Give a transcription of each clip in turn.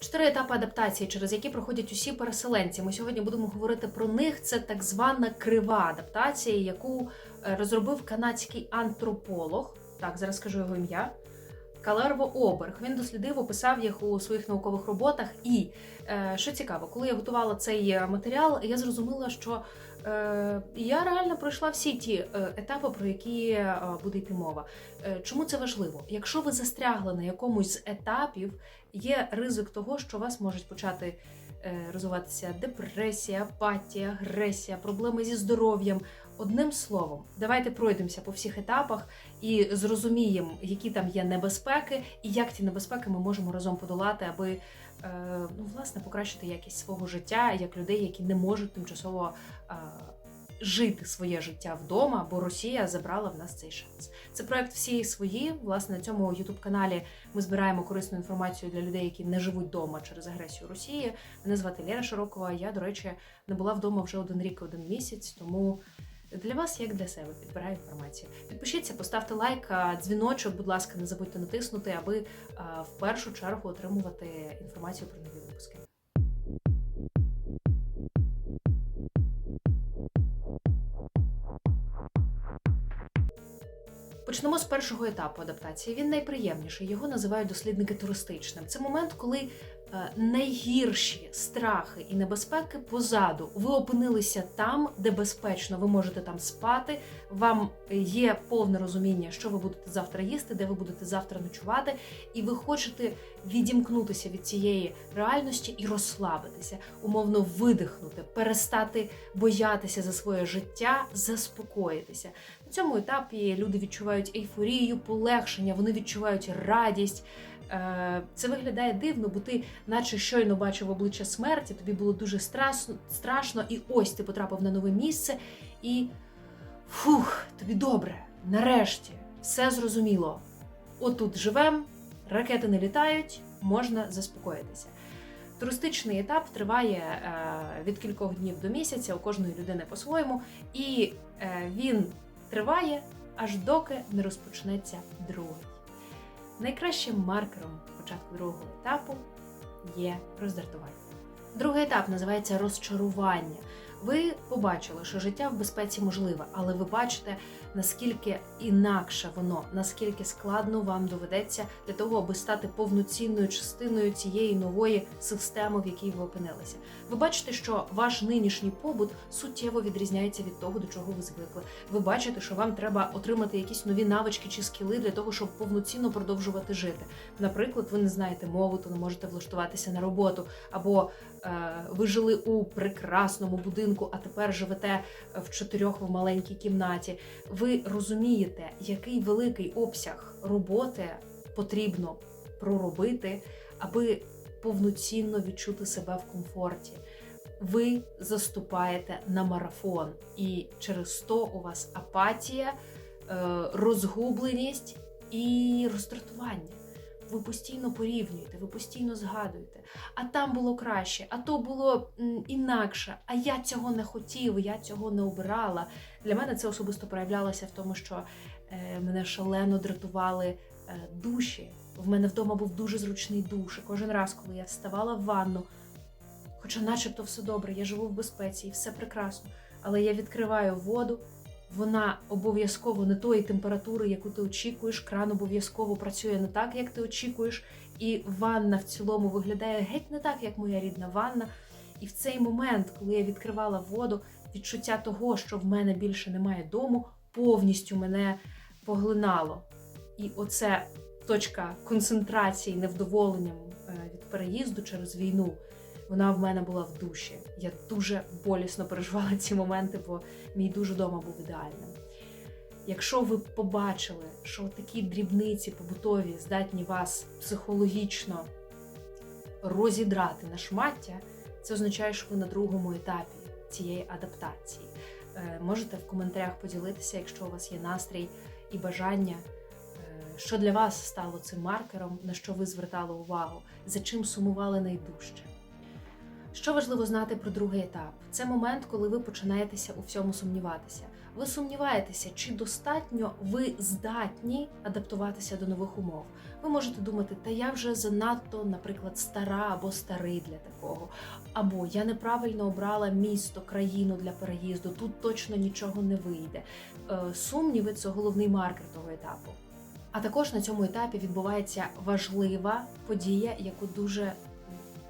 Чотири етапи адаптації, через які проходять усі переселенці. Ми сьогодні будемо говорити про них. Це так звана крива адаптація, яку е, розробив канадський антрополог. Так, зараз скажу його ім'я. Калерво Оберг. Він дослідив, описав їх у своїх наукових роботах. І е, що цікаво, коли я готувала цей е, матеріал, я зрозуміла, що е, я реально пройшла всі ті е, етапи, про які е, буде йти мова. Чому це важливо? Якщо ви застрягли на якомусь з етапів, є ризик того, що у вас можуть почати розвиватися депресія, апатія, агресія, проблеми зі здоров'ям. Одним словом, давайте пройдемося по всіх етапах і зрозуміємо, які там є небезпеки, і як ці небезпеки ми можемо разом подолати, аби ну, власне покращити якість свого життя як людей, які не можуть тимчасово е, жити своє життя вдома, бо Росія забрала в нас цей шанс. Це проект всі свої. Власне на цьому youtube каналі ми збираємо корисну інформацію для людей, які не живуть вдома через агресію Росії. Мене звати Лера Широкова. Я, до речі, не була вдома вже один рік, і один місяць, тому. Для вас, як для себе, підбираю інформацію. Підпишіться, поставте лайк, дзвіночок, будь ласка, не забудьте натиснути, аби в першу чергу отримувати інформацію про нові випуски. Почнемо з першого етапу адаптації. Він найприємніший. Його називають дослідники туристичним. Це момент, коли е, найгірші страхи і небезпеки позаду. Ви опинилися там, де безпечно. Ви можете там спати. Вам є повне розуміння, що ви будете завтра їсти, де ви будете завтра ночувати, і ви хочете відімкнутися від цієї реальності і розслабитися, умовно видихнути, перестати боятися за своє життя, заспокоїтися. На цьому етапі люди відчувають ейфорію, полегшення, вони відчувають радість. Е, Це виглядає дивно, бо ти, наче щойно бачив обличчя смерті, тобі було дуже страшно, і ось ти потрапив на нове місце, і фух, тобі добре, нарешті, все зрозуміло. Отут живем, ракети не літають, можна заспокоїтися. Туристичний етап триває е, від кількох днів до місяця, у кожної людини по-своєму, і е, він триває аж доки не розпочнеться другий. Найкращим маркером початку другого етапу є роздратування. Другий етап називається розчарування. Ви побачили, що життя в безпеці можливе, але ви бачите, наскільки інакше воно, наскільки складно вам доведеться для того, аби стати повноцінною частиною цієї нової системи, в якій ви опинилися. Ви бачите, що ваш нинішній побут суттєво відрізняється від того, до чого ви звикли. Ви бачите, що вам треба отримати якісь нові навички чи скіли для того, щоб повноцінно продовжувати жити. Наприклад, ви не знаєте мову, то не можете влаштуватися на роботу, або е, ви жили у прекрасному будинку, а тепер живете в чотирьох в маленькій кімнаті. Ви розумієте, який великий обсяг роботи потрібно проробити, аби повноцінно відчути себе в комфорті. Ви заступаєте на марафон, і через то у вас апатія, е, розгубленість і роздратування. Ви постійно порівнюєте, ви постійно згадуєте. А там було краще, а то було інакше. А я цього не хотів, я цього не обирала. Для мене це особисто проявлялося в тому, що е, мене шалено дратували е, душі. В мене вдома був дуже зручний душ. Кожен раз, коли я вставала в ванну, хоча, начебто, все добре, я живу в безпеці і все прекрасно. Але я відкриваю воду, вона обов'язково не тої температури, яку ти очікуєш. Кран обов'язково працює не так, як ти очікуєш, і ванна в цілому виглядає геть не так, як моя рідна ванна. І в цей момент, коли я відкривала воду, відчуття того, що в мене більше немає дому, повністю мене поглинало. І оце точка концентрації невдоволенням е, від переїзду через війну. Вона в мене була в душі. Я дуже болісно переживала ці моменти, бо мій дуже дома був ідеальним. Якщо ви побачили, що такі дрібниці побутові здатні вас психологічно розідрати на шмаття, це означає, що ви на другому етапі цієї адаптації. Е, Можете в коментарях поділитися, якщо у вас є настрій і бажання, е, що для вас стало цим маркером, на що ви звертали увагу, за чим сумували найдужче. Що важливо знати про другий етап? Це момент, коли ви починаєтеся у всьому сумніватися. ви сумніваєтеся, чи достатньо ви здатні адаптуватися до нових умов. Ви можете думати, та я вже занадто, наприклад, стара або старий для такого. Або я неправильно обрала місто, країну для переїзду, тут точно нічого не вийде. Е, Сумніви це головний маркер того етапу. А також на цьому етапі відбувається важлива подія, яку дуже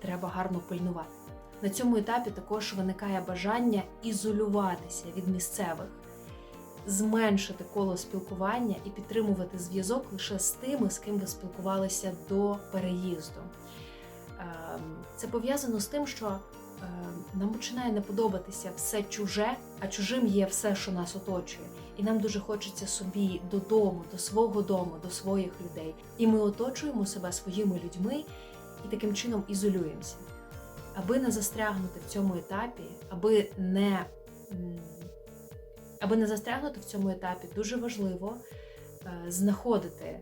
треба гарно пильнувати. На цьому етапі також виникає бажання ізолюватися від місцевих, зменшити коло спілкування і підтримувати зв'язок лише з тими, з ким ви спілкувалися до переїзду. Ем, Це пов'язано з тим, що ем, нам починає не подобатися все чуже, а чужим є все, що нас оточує. І нам дуже хочеться собі додому, до свого дому, до своїх людей. І ми оточуємо себе своїми людьми і таким чином ізолюємося. Аби не застрягнути в цьому етапі, аби не, аби не застрягнути в цьому етапі, дуже важливо е, знаходити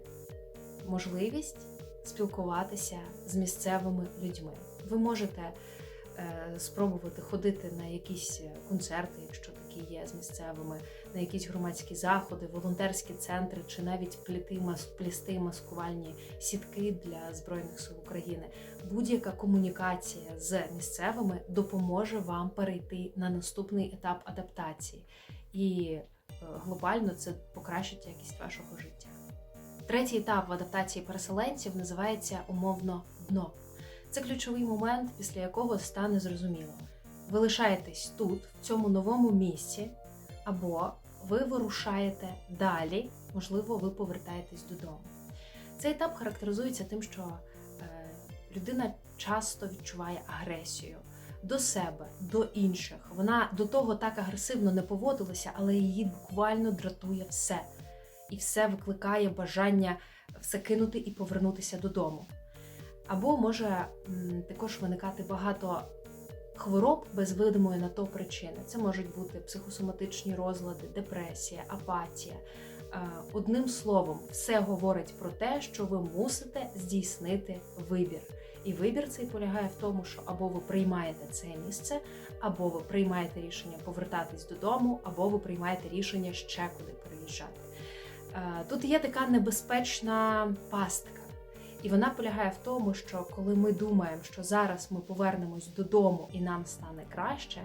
можливість спілкуватися з місцевими людьми. Ви можете спробувати ходити на якісь концерти, якщо такі є з місцевими, на якісь громадські заходи, волонтерські центри, чи навіть пліти плісти маскувальні сітки для Збройних сил України. Будь-яка комунікація з місцевими допоможе вам перейти на наступний етап адаптації, і е, глобально це покращить якість вашого життя. Третій етап в адаптації переселенців називається умовно дно. Це ключовий момент, після якого стане зрозуміло. Ви лишаєтесь тут, в цьому новому місці, або ви вирушаєте далі, можливо, ви повертаєтесь додому. Цей етап характеризується тим, що е, людина часто відчуває агресію до себе, до інших. Вона до того так агресивно не поводилася, але її буквально дратує все. І все викликає бажання все кинути і повернутися додому. Або може також виникати багато хвороб без видимої на то причини. Це можуть бути психосоматичні розлади, депресія, апатія. Е, Одним словом, все говорить про те, що ви мусите здійснити вибір. І вибір цей полягає в тому, що або ви приймаєте це місце, або ви приймаєте рішення повертатись додому, або ви приймаєте рішення ще куди переїжджати. Е, Тут є така небезпечна пастка. І вона полягає в тому, що коли ми думаємо, що зараз ми повернемось додому і нам стане краще,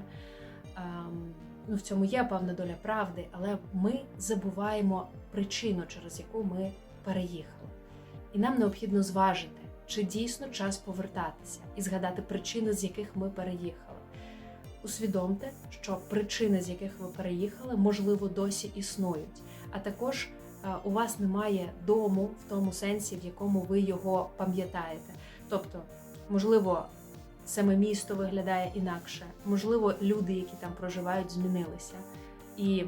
ем, ну в цьому є певна доля правди, але ми забуваємо причину, через яку ми переїхали. І нам необхідно зважити, чи дійсно час повертатися і згадати причини, з яких ми переїхали. Усвідомте, що причини, з яких ви переїхали, можливо, досі існують, а також у вас немає дому в тому сенсі, в якому ви його пам'ятаєте. Тобто, можливо, саме місто виглядає інакше, можливо, люди, які там проживають, змінилися, і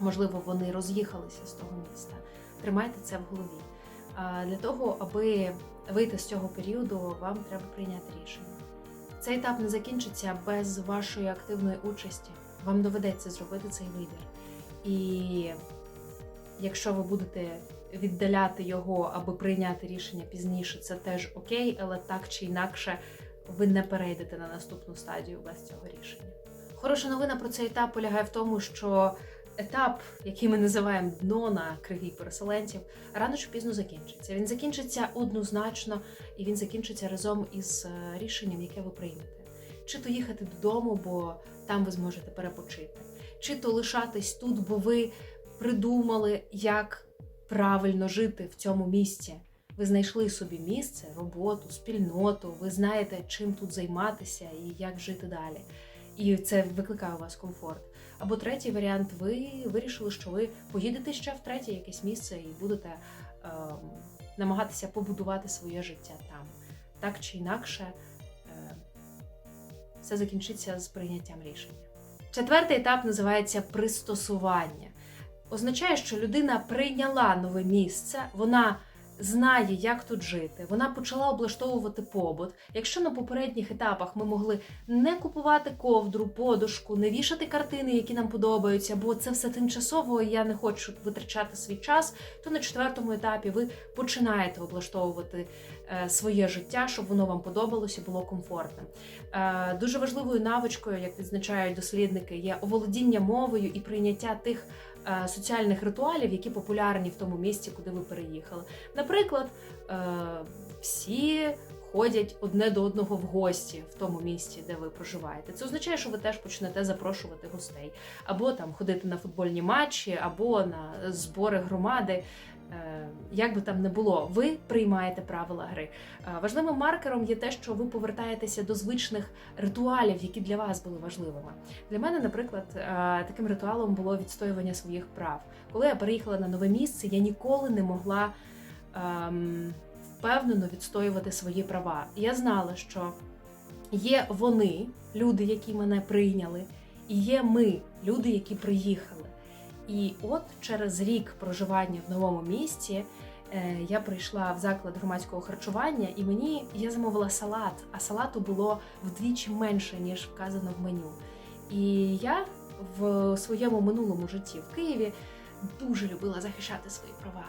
можливо, вони роз'їхалися з того міста. Тримайте це в голові. Для того, аби вийти з цього періоду, вам треба прийняти рішення. Цей етап не закінчиться без вашої активної участі. Вам доведеться зробити цей вибір. І якщо ви будете віддаляти його, аби прийняти рішення пізніше, це теж окей, але так чи інакше ви не перейдете на наступну стадію без цього рішення. Хороша новина про цей етап полягає в тому, що етап, який ми називаємо дно на кривій переселенців, рано чи пізно закінчиться. Він закінчиться однозначно, і він закінчиться разом із е, рішенням, яке ви приймете. Чи то їхати додому, бо там ви зможете перепочити, чи то лишатись тут, бо ви придумали, як правильно жити в цьому місці. Ви знайшли собі місце, роботу, спільноту, ви знаєте, чим тут займатися і як жити далі. І це викликає у вас комфорт. Або третій варіант, ви вирішили, що ви поїдете ще в третє якесь місце і будете ем, намагатися побудувати своє життя там. Так чи інакше, е, все закінчиться з прийняттям рішення. Четвертий етап називається пристосування. Означає, що людина прийняла нове місце, вона знає, як тут жити. Вона почала облаштовувати побут. Якщо на попередніх етапах ми могли не купувати ковдру, подушку, не вішати картини, які нам подобаються, бо це все тимчасово, і я не хочу витрачати свій час, то на четвертому етапі ви починаєте облаштовувати е, своє життя, щоб воно вам подобалося, було комфортним. Е, Дуже важливою навичкою, як відзначають дослідники, є оволодіння мовою і прийняття тих соціальних ритуалів, які популярні в тому місці, куди ви переїхали. Наприклад, е, всі ходять одне до одного в гості в тому місці, де ви проживаєте. Це означає, що ви теж почнете запрошувати гостей, або там ходити на футбольні матчі, або на збори громади. Е, Як би там не було, ви приймаєте правила гри. Е, Важливим маркером є те, що ви повертаєтеся до звичних ритуалів, які для вас були важливими. Для мене, наприклад, е, таким ритуалом було відстоювання своїх прав. Коли я переїхала на нове місце, я ніколи не могла ем, впевнено відстоювати свої права. Я знала, що є вони, люди, які мене прийняли, і є ми, люди, які приїхали. І от через рік проживання в новому місті е, я прийшла в заклад громадського харчування, і мені я замовила салат, а салату було вдвічі менше, ніж вказано в меню. І я в своєму минулому житті в Києві дуже любила захищати свої права.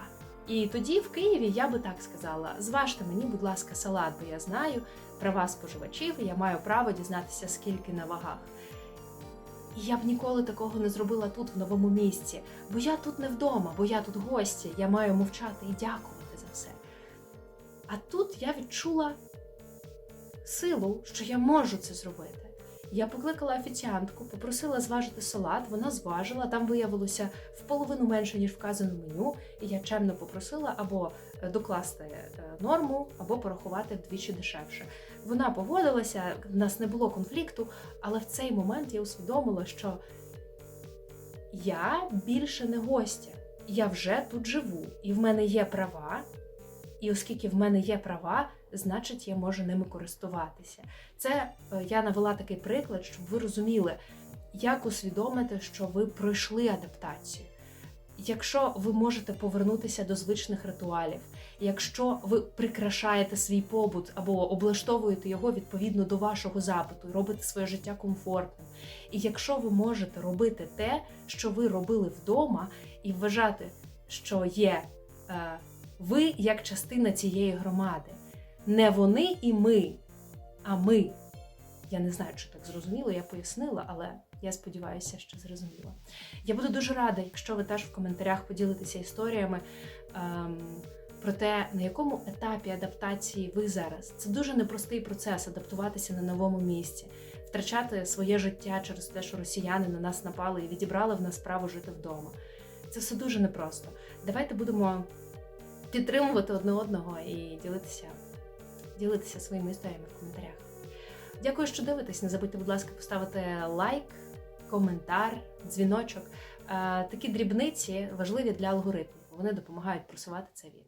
І тоді в Києві я би так сказала: зважте мені, будь ласка, салат, бо я знаю права споживачів, і я маю право дізнатися, скільки на вагах. І я б ніколи такого не зробила тут, в новому місці, бо я тут не вдома, бо я тут гості, я маю мовчати і дякувати за все. А тут я відчула силу, що я можу це зробити. Я покликала офіціантку, попросила зважити салат, вона зважила, там виявилося в половину менше, ніж вказано меню, і я чемно попросила або е, докласти е, норму, або порахувати вдвічі дешевше. Вона погодилася, в нас не було конфлікту, але в цей момент я усвідомила, що я більше не гостя, я вже тут живу, і в мене є права. І оскільки в мене є права, значить я можу ними користуватися. Це е, я навела такий приклад, щоб ви розуміли, як усвідомити, що ви пройшли адаптацію. Якщо ви можете повернутися до звичних ритуалів, якщо ви прикрашаєте свій побут або облаштовуєте його відповідно до вашого запиту робите своє життя комфортним, і якщо ви можете робити те, що ви робили вдома, і вважати, що є е, ви як частина цієї громади, не вони і ми, а ми. Я не знаю, чи так зрозуміло, я пояснила, але я сподіваюся, що зрозуміла. Я буду дуже рада, якщо ви теж в коментарях поділитеся історіями ем, про те, на якому етапі адаптації ви зараз. Це дуже непростий процес адаптуватися на новому місці, втрачати своє життя через те, що росіяни на нас напали і відібрали в нас право жити вдома. Це все дуже непросто. Давайте будемо підтримувати одне одного і ділитися, ділитися своїми історіями в коментарях. Дякую, що дивитесь. Не забудьте, будь ласка, поставити лайк, коментар, дзвіночок. Е, Такі дрібниці важливі для алгоритму. Вони допомагають просувати це відео.